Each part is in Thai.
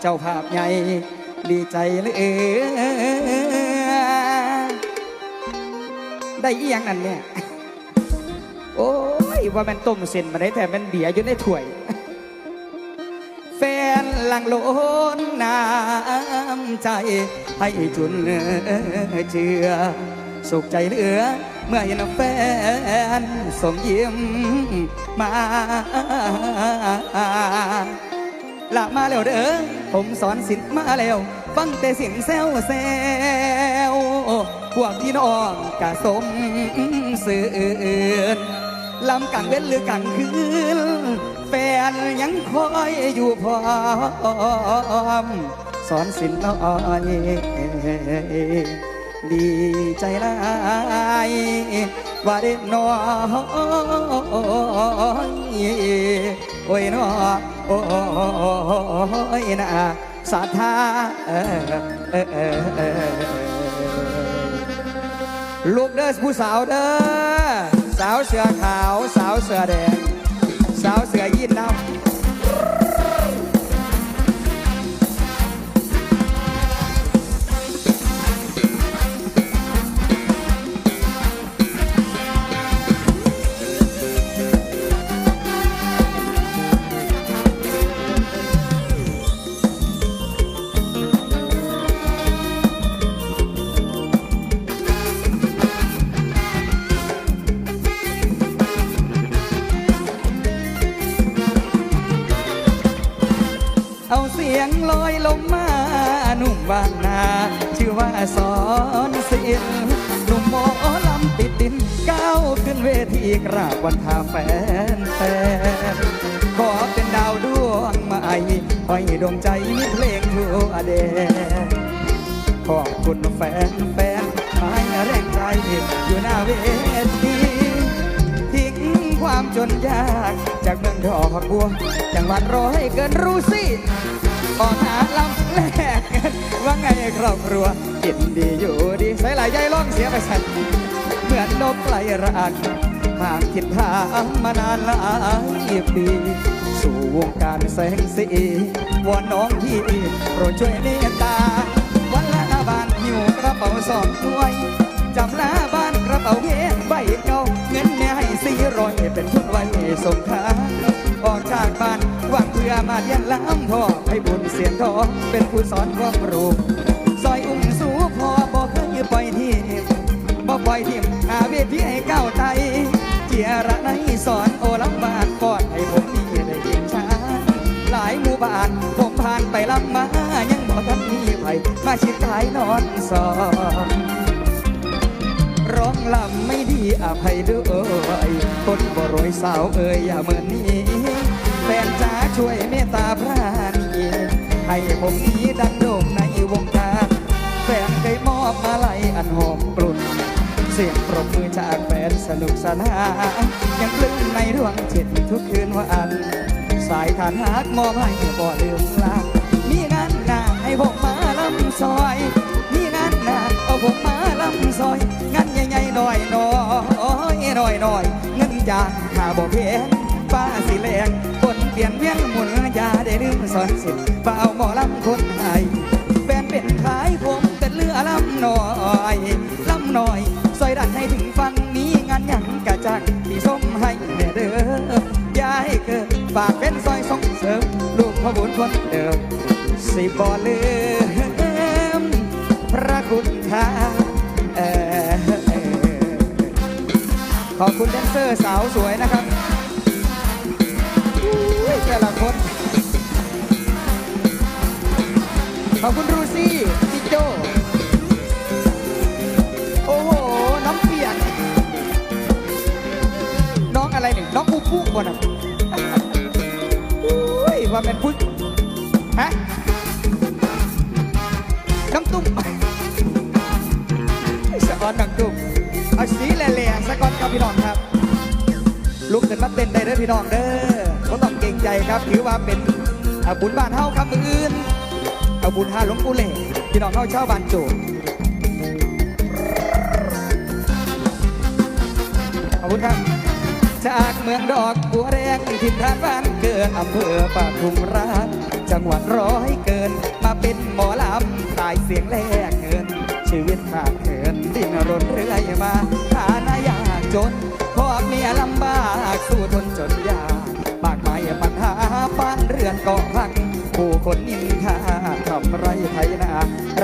เจ้าภาพใหญ่ดีใจเลยได้อียงนั่นเนี่ยโอ้ยว่ามันต้มเส้นมาได้แต่มันเบียอยู่ในถ้วย แฟนหลังโลนน้ำใจให้จุนเจือสุขใจเหลือ เมื่อเห็นแฟนสมยิ้มมา ละมาแล้วเด้อผมสอนสินมาแล้วฟังแต่เสียงแซวแซวพวกพี่น้องกะสมสื่นลำกลางเว้นหรือกลางคืนแฟนยังคอยอยู่พร้อมสอนสินน้อยดีใจลายว่าได้น้อย โอ้ยน้อโอ้ยนะสาธาเออเออเออเออลูกเด้อผู้สาวเด้อสาวเสือขาว สาวเสือแดง สาวเสือยีนน้ำ ลอยลมมาหนุ่มบ้านนา ชื่อว่าสอนศิลป์หนุ่มหมอลำติดดินก้าวขึ้นเวทีกราบวันทาแฟนแฟนขอเป็นดาวดวงใหม่ห้อยดวงใจมีเพลงทั่วแดนขอบคุณแฟนแฟนให้แรงใจอยู่หน้าเวทีทิ้งความจนยากจากเมืองดอกบัวจังหวัดร้อยเกินรู้สิ ออกหาลำแลกกันว่าไงครอบครัวกินดีอยู่ดีใส่หลายใจร้องเสียไปสั่นเหมือนนกไกลรักห่างทิศทางมานานหลายปีสู่วงการแสงสีวอนน้องพี่โปรดช่วยเมตตา วันละหน้าบ้านหิวกระเป๋าสองถ้วยจำหน้าบ้านกระเป๋าเงินใบเก่าเงินแม่ให้สี่ร้อยเป็นทุนไว้ส่งทางออก หวังเพื่อมาเรียนล้ำพ่อให้บุญเสียงทองเป็นผู้สอนความรู้ซอยอุ้มสูพ่อบอกเคยปล่อยทีมบ่ปล่อยทีมหาเวทีให้ก้าวไตเจียระในสอนโอลำบากก่อนให้ผมมีได้ยินช้าหลายหมู่บ้านผมผ่านไปลำมายังบ่ทันมีไผมาชิดกายนอนสอนร้องลำไม่ดีอภัยด้วยคนบ่รวยสาวเอ่ยอย่าเหมือนนี้ นจ้าช่วยเมตตาพระนีให้ผมนี้ดังโด่งในวงการแฟนเคยมอบมาลัยอันหอมกลุ่น เสียงปรบมือจากแฟนสนุกสนานยังปลื้มในดวงจิตทุกคืนวันสายฐานหักมอบให้บ่ลืมลามีงานหนาให้ผมมาลำซอย มีงานหนาเอาผมมาลำซอย งานใหญ่ๆหน่อยน้อยหน่อยหน่อยเงินจางข้าบ่เพียง ฟ้าสีแรงคนเปลี่ยนเวียนหมุนอยาได้ลืมสอนสิเฝ้าหมอลำคนไทยแฟนเป็นขายผมเป็นเรือลำหน้อยลำหน้อยซอยดันให้ถึงฟังมีงานยังกะจังที่ส้มให้แน่เด้ออย่าให้เกิดฝากเป็นซอยส่งเสริมลูกพ่อบุญคนเดิมสิบ่ลืมพระคุณค่าขอบคุณแดนเซอร์สาวสวยนะครับ แต่ละคน ขอบคุณรูซี่พี่โจ โอ้โห น้องเปียก น้องอะไรหนึ่งน้องปูปูคนอะอุ้ยว่าเป็นพุทธฮะน้ำตุ้มสะออนน้ำตุ้มเอาสีแหล่ๆสะกอนครับพี่น้องครับลุกขึ้นมาเต้นได้เด้อพี่น้องเด้อ ใจครับถือว่าเป็นบุญบ้านเฮาครับอื่นอาบุญหาหลวงปู่เล่พี่น้องเฮาชาวบ้านโจขอบคุณครับจากเมืองดอกบัวแรงที่นทานบ้านเกิดอำเภอปากทุมราชจังหวัดร้อยเกิน มาเป็นหมอลำตายเสียงแลกเงิน ชีวิตขาดเกินดิ้นรนเรื่อยมาฐานะยากจนพ่อเมียลำบากสู้ทนจนยาก เรือนกองพังผู้คนนินทาทำไรไทยนา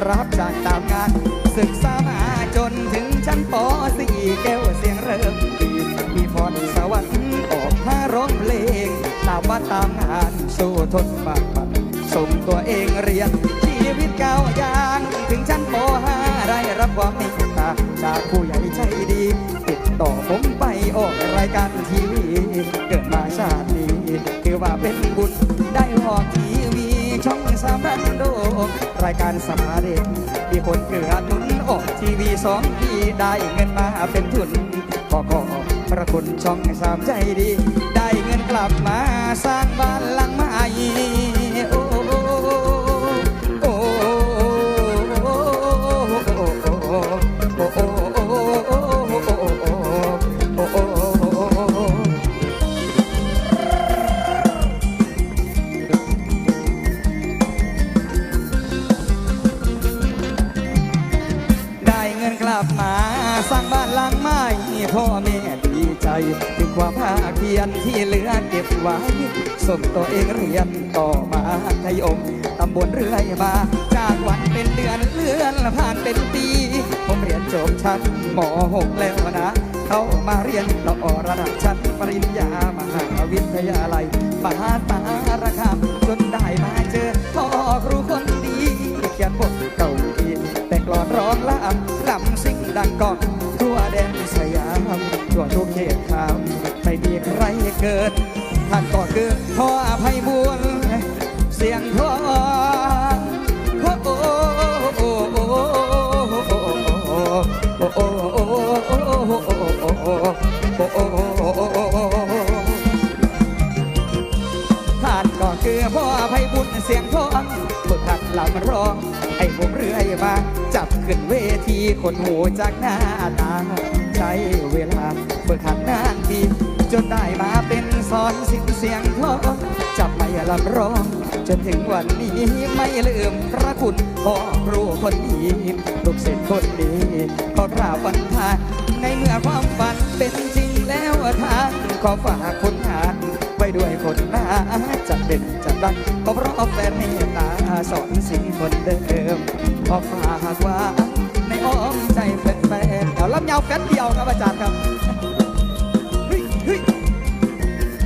รับจากตามงาน ศึกษามาจนถึงชั้นปสี่แก้วเสียงเริ่มดีมีพรสวรรค์ออกพาร้องเพลงตามว่าตามงานสู้ทนมากมันสมตัวเองเรียน ชีวิตเก่าอย่าง ถึงชั้นปห้าได้รับความเมตตาจากผู้ใหญ่ใจดี ต่อผมไปออกรายการทีวี เกิดมาชาตินี้คือว่าเป็นบุญได้ออกทีวีช่องสามพันโดรายการสมาเด็กมีคนเกือหนุนออกทีวีสองทีได้เงินมาเป็นทุนขอขอบพระคุณช่องสามใจดี ได้เงินกลับมาสร้างบ้านหลังม ธยม ตำบลเรื่อยมา จากวันเป็นเดือนเลื่อนผ่านเป็นปี ผมเรียนจบชั้นหมอหกแล้วนะ เข้ามาเรียนเราอระดับชั้นปริญญามหาวิทยาลัยมหาสารคามจนได้มาเจอพ่อครูคนดีเขียนบทเก่าดีแต่กลอนร้องละอ่ำลำซิ่งดังก่อนทั่วแดนสยามทั่วทุกเขตขามไม่มีใครเกิดท่านก็คือพ่ออภัยบุญียงทองโอ้โอ้โอโอ้โอ้ท่านก็คือพ่อไพบุญเสียงทองเมื่อขันลำร้อง ไอ้ผมเรื่อยมา จับขึ้นเวทีคนหูจากหน้าตาใช้เวลาเมื่อขันนานทีจนได้มาเป็นสอนสิ่งเสียงทองจับไม่ลำร้อง จนถึงวันนี้ไม่ลืมพระคุณพ่อครูคนดีลูกศิษย์คนดีขอกราบวันทานในเมื่อความฝันเป็นจริงแล้วทางขอฝากคุณงานไว้ด้วยคนหน้าจะเป็นจะดังก็เพราะแฟนเมตตาสอนสิ่งคนเดิมขอฝากว่าในอ้อมใจแฟนๆเอาลำยาวแฟนเดียวครับอาจารย์ครับ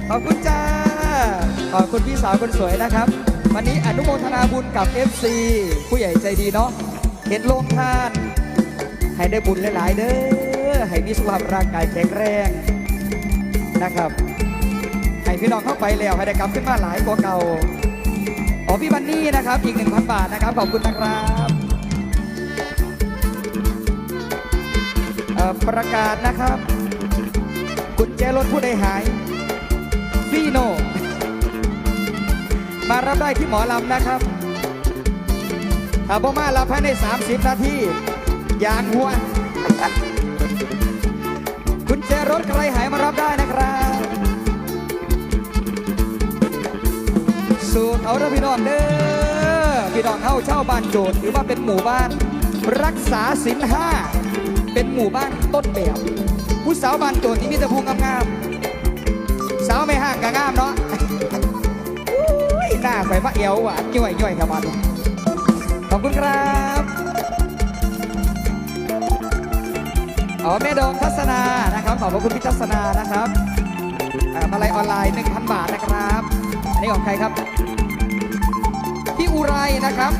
ขอบคุณจ้าขอบคุณพี่สาวคนสวยนะครับ วันนี้อนุโมทนาบุญกับ FC ผู้ใหญ่ใจดีเนาะเห็นโรงทาน ให้ได้บุญหลายๆเด้อให้มีสุขภาพร่างกายแข็งแรงนะครับให้พี่น้องเข้าไปแล้วให้ได้กลับขึ้นมาหลายกว่าเก่าอ๋อพี่บันนี่นะครับอีก 1,000 บาทนะครับขอบคุณนะครับประกาศนะครับกุญแจรถผู้ใดหายฟีโน มารับได้ที่หมอลำนะครับถ้าบ่มารับภายใน 30 นาทียางหัวกุญแจรถใครหายมารับได้นะครับ สู่เขาเด้อพี่น้องเด้อพี่น้องเข้าเช่าบ้านโจทย์ถือว่าเป็นหมู่บ้าน รักษาศีลห้าเป็นหมู่บ้านต้นแบบผู้สาวบ้านโจทย์นี่มีแต่พงงามๆสาวไม่ห่างก็งามเนาะ ไฟมาเอวหวานย่อยย่อยครับมันขอบคุณครับอ๋อแม่ดองทัศนานะครับขอบพระคุณพี่ทัศนานะครับมาลัยออนไลน์1,000บาทนะครับอันนี้ของใครครับ พี่อุไรนะครับ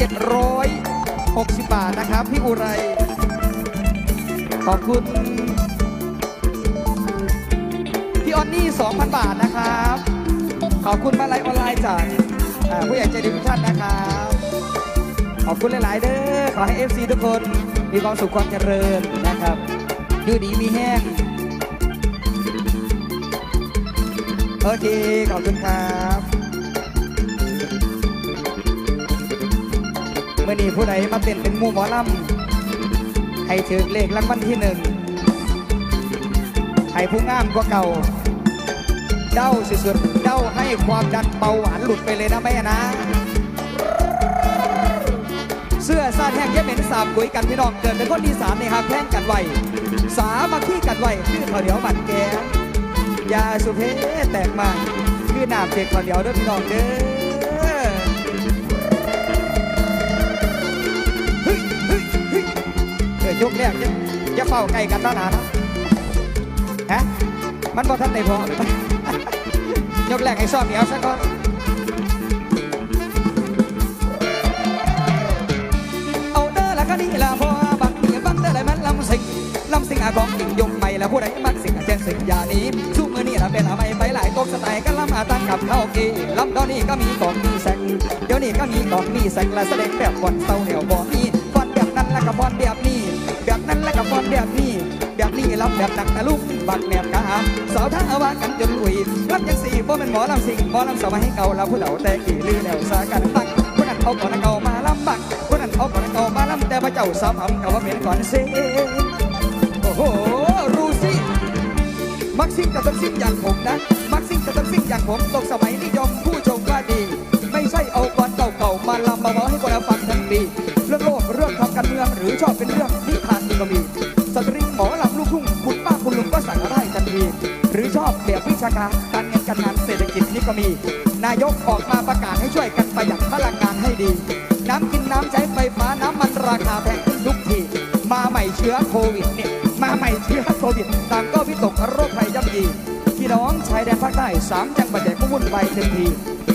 1,760 บาทนะครับ พี่อุไรขอบคุณพี่ออนนี่ 2,000 บาทนะครับ ขอบคุณมาลัยออนไลน์จากผู้ใหญ่ใจดีทุกท่านนะครับขอบคุณหลาย ๆ เด้อขอให้ FC ทุกคนมีความสุขความเจริญนะครับอยู่ดีมีแห้งโอเค ขอบคุณครับเมื่อนี้ผู้ใดมาเต้นเป็นมูหมอลำให้ถือเลขรางวัลที่หนึ่งให้ผู้งามกว่าเก่า เด้าสุดๆเด้าให้ความดันเบาหวานหลุดไปเลยนะแม่นะ เสื้อซาแห้งแย่เหม็นสาบกุยกันพี่น้องเกิดเป็นคนดีสานในหักแห้งกันไวสามาขี้กันไวคือข้าวเหนียวบันแกงยาสุเพแตกมาคือน้ำเจ็ดข้าวเหนียวเด้วยพี่น้องเด้อเฮ้ยเฮ้ยเฮ้ยเกิดยกแรกจะจะเฝ้าไก่กันตั้งนานนะฮะ มันบ่ทันได้พอหรือ ยกแรกให้ซ่อมเหนียวซะก่อนเอาเด้อละก็นี่ละพอบักนี่บักเด้อเลยมันลำสิงลำสิงอาของดิ่งยงไม่ละผู้ใดมักสิงอาเจนสิงอยานี้สู้มือนี่ละเป็นอะไรไปหลายตกสไตล์กันลำอาตั้งกับเข้ากีลำตอนนี้ก็มีกองมีแสงเดี๋ยวนี้ก็มีกองมีแสงและแสดงแบบฟอนเศร้าเหนียวบ่มีฟอนแบบนั้นแล้วก็ฟอนแบบนี้แบบนั้นแล้วก็ฟอนแบบนี้ แบบนี้ลำแบบหนักตะลุกบักแนบกาสาวทั้งอาวากันจนลุยลำยังสี่บ่เป็นหมอลำสิงหมอลำสมัยให้เก่าเราผู้เหล่าแต่กี่ลือแล้วสากันตั้งคนนั้นเอาก่อนเก่ามาลำบักคนนั้นเอาก่อนเก่ามาลำแต่พระเจ้าสามอำเขาว่าเป็นก่อนเสีโอ้โหรู้สิมักซิ่งกับต้องซิ่งอย่างผมนะมักซิ่งกับต้องซิ่งอย่างผมตกสมัยนิยมผู้ชมว่าดี ไม่ใช่เอาก่อนเก่าๆมาลำมาบอกให้คนเราฟังทั้งปีเรื่องโลกเรื่องทางการเมืองหรือชอบเป็นเรื่องนิทานก็มี สตริงหมอลำลูกทุ่งคุณป้าคุณลุงก็สั่งได้ทันที หรือชอบแบบวิชาการการเงินการงานเศรษฐกิจนี่ก็มี นายกออกมาประกาศให้ช่วยกันประหยัดพลังงานให้ดี น้ำกินน้ำใช้ไฟฟ้าน้ำมันราคาแพงขึ้นทุกที มาใหม่เชื้อโควิดเนี่ยมาใหม่เชื้อโควิดต่างก็วิตกโรคภัยย่ำยีพี่น้องชายแดนภาคใต้สามจังหวัดใหญ่ก็วุ่นวายเต็มที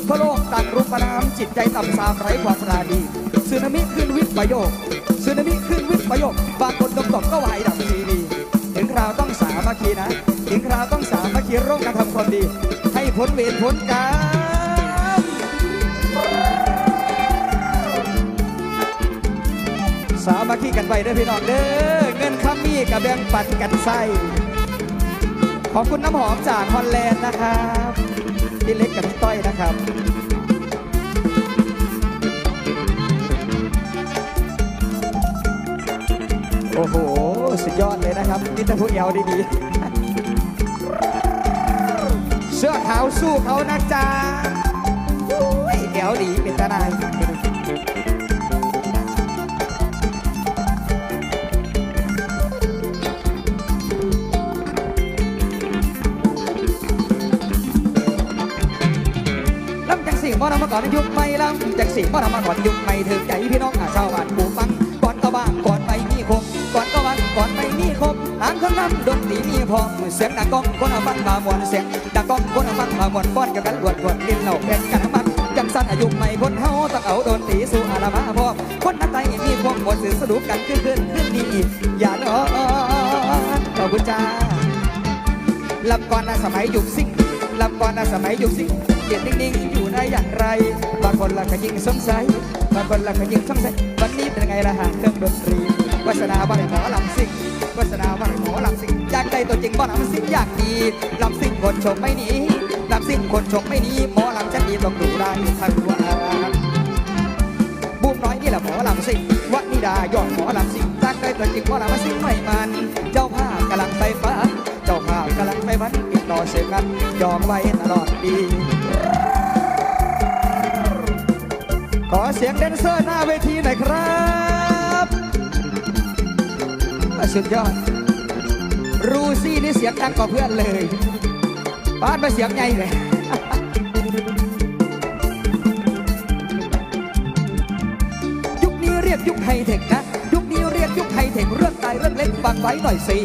ทั่วโลกต่างรุมประนามจิตใจต่ำทรามไร้ความปราณีสึนามิขึ้นวิทย์ปโยค สึนามิขึ้นวิทย์ประโยคบางคนดมตบก็ไหวดับซีดี ถึงคราวต้องสามัคคีนะ ถึงคราวต้องสามัคคีร่วมกันทำความดี ให้พ้นเวรพ้นกรรมสามัคคีกันไว้เด้อพี่น้องเด้อเงินคำมีกับแบงปันกันใส่ขอบคุณน้ำหอมจากฮอลแลนด์นะครับพี่เล็กกับพี่ต้อยนะครับ โอ้โห สุดยอดเลยนะครับมีแต่ผู้เอวดีๆ เสื้อขาวสู้เขานะจ๊ะอุ้ยเอวดีเป็นตาได้ลำจังสีบ่นำมาก่อนยุคใหม่ลำจังสีบ่นำมาก่อนยุคใหม่ถึงใจพี่น้องอาชาวบ้านผู้ฟัง มีคมต่างนนำดนตรีมีพอเสียงดังก้องคนเอาฟังมามวนเสียงดังก้องคนเอาฟังมามวนป้อนกับกันรวดรวดลิ้นเหล่าเป็นกันน้ำมันจังสั้นอายุใหม่คนเฮาต้องเอาดนตรีสู่อาลามาพอคนนั้นใจมีความบทสื่อสรุปกันขึ้นขึ้นขึ้นดีอย่านอนขอบคุณจ้าลำก่อนนะสมัยยุคซิ่งลำก่อนนะสมัยยุคซิ่งเกียนนิ่งๆอยู่ได้อย่างไรบางคนละก็ยิ่งสงสัยบางคนละก็ยิ่งสงสัยวันนี้เป็นไงละหางเครื่องดนตรี วาสนาว่าได้หมอลำซิ่งวาสนาว่าได้หมอลำซิ่งอยากได้ตัวจริงบ่ลำซิ่งอยากดีลำซิ่งคนชมไม่หนีลำซิ่งคนชมไม่หนีหมอลำฉันดีต้องดูได้ทั้งวันบูมน้อยนี่แหละหมอลำสิงวัดนิดายอดหมอลำสิงจากได้ตัวจริงหมอลำสิงไม่มัน เจ้าภาพกำลังไฟฟ้า เจ้าภาพกำลังไฟฟันติดต่อเสียงกันยองไว้ตลอดปีขอเสียงแดนเซอร์หน้าเวทีหน่อยครับ สุดยอด รูซี่นี่เสียงดังกว่าเพื่อนเลยบ้านมาเสียงใหญ่เลยยุคนี้เรียกยุคไฮเทคนะ ยุคนี้เรียกยุคไฮเทคเรื่องตายเรื่องเล็กฟังไว้หน่อยสิ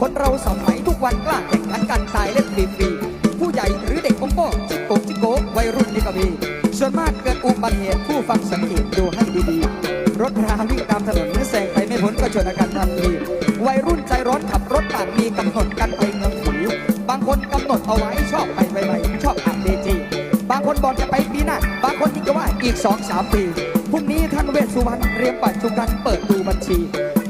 คนเราสมัยทุกวันกล้าแข่งขันกันตายเล่นฟรีๆผู้ใหญ่หรือเด็กโป้จิกโกจิกโกวัยรุ่นนี่ก็มี ส่วนมากเกิดอุบัติเหตุผู้ฟังสังเกตดูให้ดีๆ รถราวิ่งตามถนนแซงไปไม่พ้นก็ชนกันทันทีวัยรุ่นใจร้อนขับรถต่างมีกำหนดกันไปเมืองผีบางคนกำหนดเอาไว้ชอบไปไวๆชอบอ่านเดจีบางคนบอกจะไปปีหน้า บางคนยิ่งก็ว่าอีกสองสามปีพรุ่งนี้ท่านเวสสุวรรณเรียมปัจจุบันเปิดดูบัญชี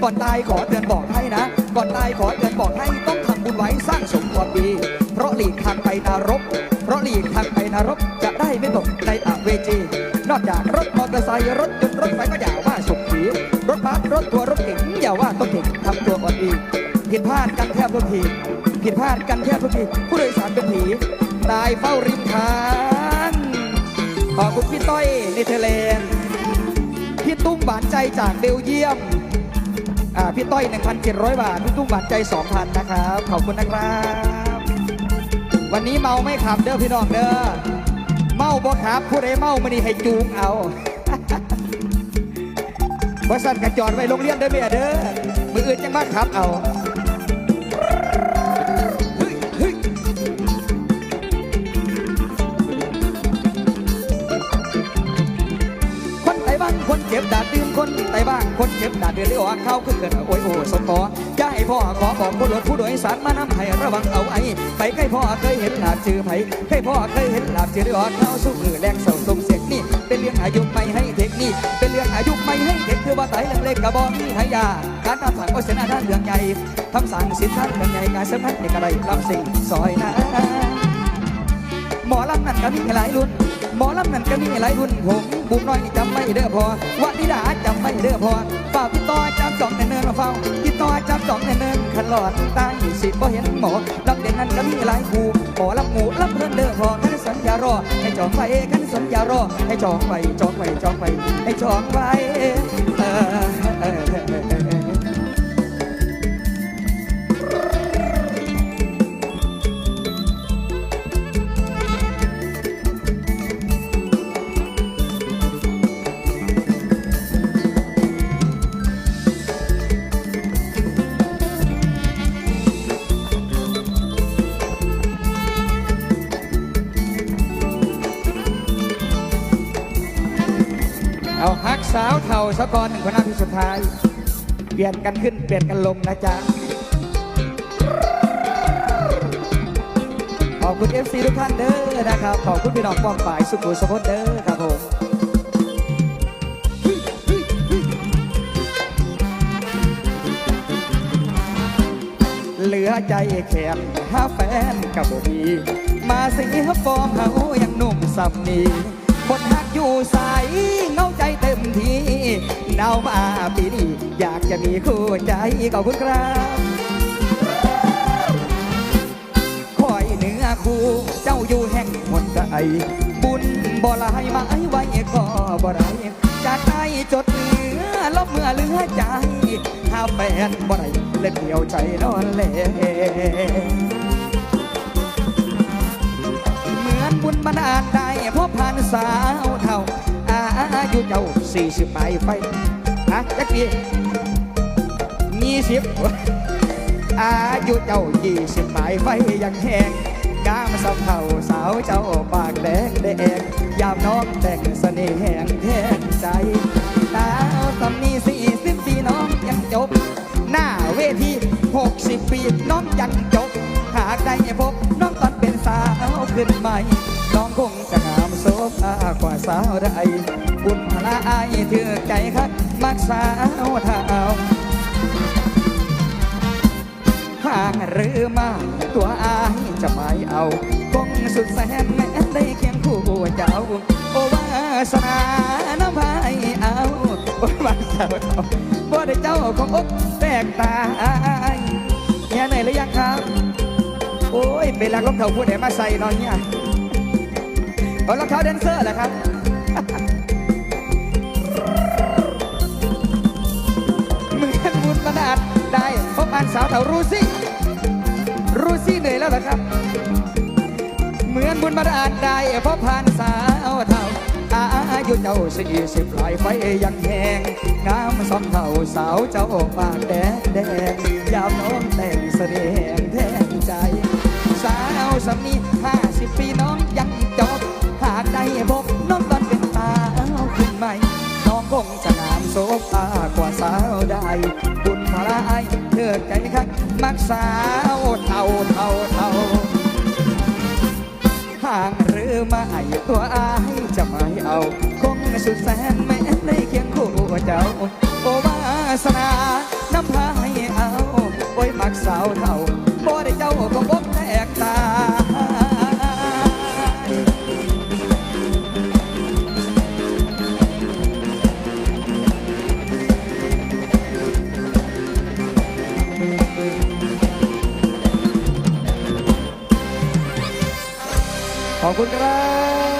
ก่อนตายขอเตือนบอกให้นะ ก่อนตายขอเตือนบอกให้ต้องทำบุญไว้สร้างสมความดี เพราะหลีกทางไปนรก เพราะหลีกทางไปนรกจะได้ไม่ตกในอเวจี นอกจากรถมอเตอร์ไซค์รถยนต์รถไฟก็อย่าว่าสุขีรถบัสรถทัวร์รถเก๋งอย่าว่าต้องเก่งทำตัวอ่อนดีผิดพลาดกันแทบทุกทีผิดพลาดกันแค่ทุกทีผู้โดยสารเป็นผีตายเฝ้าริมทางขอบคุณพี่ต้อยเนเธอร์แลนด์พี่ตุ้มหวานใจจากเบลเยียมพี่ต้อย 1,700 บาท พี่ตุ้มหวานใจ 2,000 นะครับ ขอบคุณนะครับ วันนี้เมาไม่ขับเด้อพี่น้องเด้อเมาบ่ครับผู้ใดเมามานี่ให้จูงเอาบริษัทกระจอดไว้โรงเรียนเด้อเมียเด้อมืออื่นยังมาขับเอา คนเจ็บดาดดื่มคนไต่บ้างคนเจ็บดาดเดือดได้ออกเข้าคือเกิดโอ้ยโอ้ยสมปออย่าให้พ่อขอบอกผู้โดผู้โดยสารมานำให้ระวังเอาไอ้ไปใกล้พ่อเคยเห็นหลาบชื่อไผ่ใกล้พ่อเคยเห็นหลาบชื่อได้ออกเข้าสู้มือแรงเศร้าสมเสียงนี่เป็นเรื่องอายุไม่ให้เทคนี่เป็นเรื่องอายุไม่ให้เทคคือว่าไตเรื่องเล็กกระบอกนี่ให้ยาการทำสั่งก็เสนาด้านเรื่องใหญ่ทำสั่งสินค้าเรื่องใหญ่การเสริมพัฒน์ในกระไรลำสิ่งซอยนะหมอลำนั่นก็มีหลายรุ่น หมอลำนั่นก็มีหลายรุ่นผมบุญน้อยจำไม่เด้อพอวันิดาจำไม่เด้อพอฝาพี่ต่อจำสองเนินมาเฝ้าพี่ต่อจำสองเนินขันหลอดตายสิบ่เห็นหมอลำเด่นนั้นก็มีหลายคู่หมอลำหมูลำเพื่อนเด้อพอกันสัญญารอให้จองไว้กันสัญญารอให้จองไว้จองไว้จองไว้ให้จองไว้เออเออเออเออเออ เท่าสะกอนหนึ่งคนหน้าที่สุดท้าย เปลี่ยนกันขึ้นเปลี่ยนกันลงนะจ๊ะ ขอบคุณ FC ทุกท่านเด้อนะครับ ขอบคุณพี่น้องป้อมฝ่ายสุขุมสมพลเด้อครับผมเหลือใจแข็งหาแฟนกับบ่มีมาสิฮฟอร์มเฮายังหนุ่มสำนีคนหักอยู่ใส ทีหนาวมาปีนี้อยากจะมีคู่ใจขอบคุณครับคอยเหนือคู่เจ้าอยู่แห่งหนใจบุญบ่ลายไม้ไว้ก็บ่ได้จากใจจดเหนือลบเมื่อเหลือใจหาแฟนบ่ได้เล่นเดียวใจนอนเล่เหมือนบุญบันดาลได้พบผ่านสาวเท่า ยุเจ้าสี่สิบปลายไฟฮะจักปียี่สิบอายุเจ้ายี่สิบปลายไฟยังแหงกามสำเภาสาวเจ้าปากแดงแดงยามน้องแต่งเสน่ห์แห่งแทนใจสาวสำนีสี่สิบปีน้องยังจบ หน้าเวทีหกสิบปีน้องยังจบ หากได้พบน้องตอนเป็นสาวขึ้นใหม่ น้องคงจะงามโซฟากว่า สาวใดบุญพลาอายถือใจคักมักสาวเท่าห่างหรือมาตัวอายจะไม่เอาคงสุดแสนแม้ได้เคียงคู่เจ้า โอวาสนาน้ำพายเอาโอ้วาเจ้าบ่ได้เจ้าของอกแตกตายเนี่ยไหนหรือยังครับ โอ้ยเป็นลักรองเท้าผู้ใดมาใส่นอนเนี่ย เอารองเท้าแดนเซอร์เหรอครับ เหมือนบุญบรรดาลได้พบอันสาวเต่ารูซี่ รูซี่เหนื่อยแล้วเหรอครับ เหมือนบุญบรรดาลได้พบผ่านสาวเท่าอายุเจ้าสี่สิบหลายไฟยังแหงงามสองเท่าสาวเจ้าปากแดงแดงยามน้องแต่งเสน่ห์แทนใจ สาวสำนีห้าสิบปีน้อง จะงามโซฟากว่าสาวได้บุญพลายเธอใจคักมักสาวเท่าเท่าเท่าห่างหรือไม่ตัวอายจะไม่เอา คงสุดแสนแม้ได้เคียงคู่เจ้า โอวาสนา น้ำพายเอา โอ้ยมักสาวเท่า ขอบคุณครับ